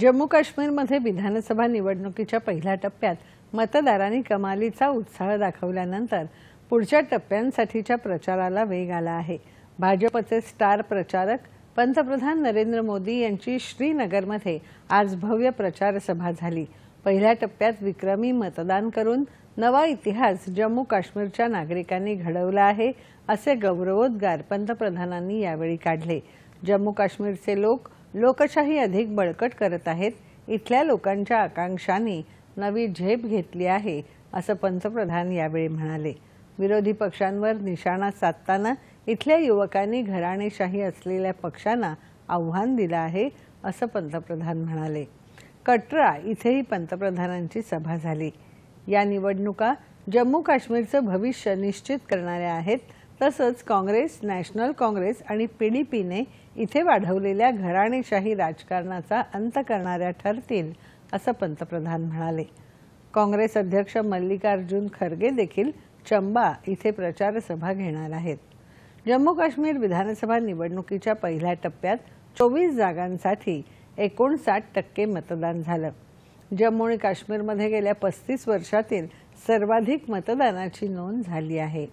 जम्मू काश्मीरमध्ये विधानसभा निवडणुकीच्या पहिल्या टप्प्यात मतदारांनी कमालीचा उत्साह दाखवल्यानंतर पुढच्या टप्प्यांसाठीच्या प्रचाराला वेग आला आहे. भाजपचे स्टार प्रचारक पंतप्रधान नरेंद्र मोदी यांची श्रीनगरमध्ये आज भव्य प्रचार सभा झाली. पहिल्या टप्प्यात विक्रमी मतदान करून नवा इतिहास जम्मू काश्मीरच्या नागरिकांनी घडवला आहे असे गौरवोद्गार पंतप्रधानांनी यावेळी काढले. जम्मू काश्मीरचे लोक लोकशाही अधिक बळकट करत आहेत. इथल्या लोकांच्या आकांक्षांनी नवी झेप घेतली आहे असं पंतप्रधान यावेळी म्हणाले. विरोधी पक्षांवर निशाणा साधताना इथल्या युवकांनी घराणेशाही असलेल्या पक्षांना आव्हान दिलं आहे असं पंतप्रधान म्हणाले. कटरा इथेही पंतप्रधानांची सभा झाली. या निवडणुका जम्मू काश्मीरचं भविष्य निश्चित करणाऱ्या आहेत तसंच काँग्रेस नॅशनल काँग्रेस आणि पीडीपीने इथे वाढवलेल्या घराणेशाही राजकारणाचा अंत करणाऱ्या ठरतील असं पंतप्रधान म्हणाले. काँग्रेस अध्यक्ष मल्लिकार्जुन खरगे देखील चंबा इथे प्रचारसभा घेणार आहेत. जम्मू काश्मीर विधानसभा निवडणुकीच्या पहिल्या टप्प्यात चोवीस जागांसाठी एकोणसाठ टक्के मतदान झालं. जम्मू आणि काश्मीरमध्ये गेल्या पस्तीस वर्षातील सर्वाधिक मतदानाची नोंद झाली आहे.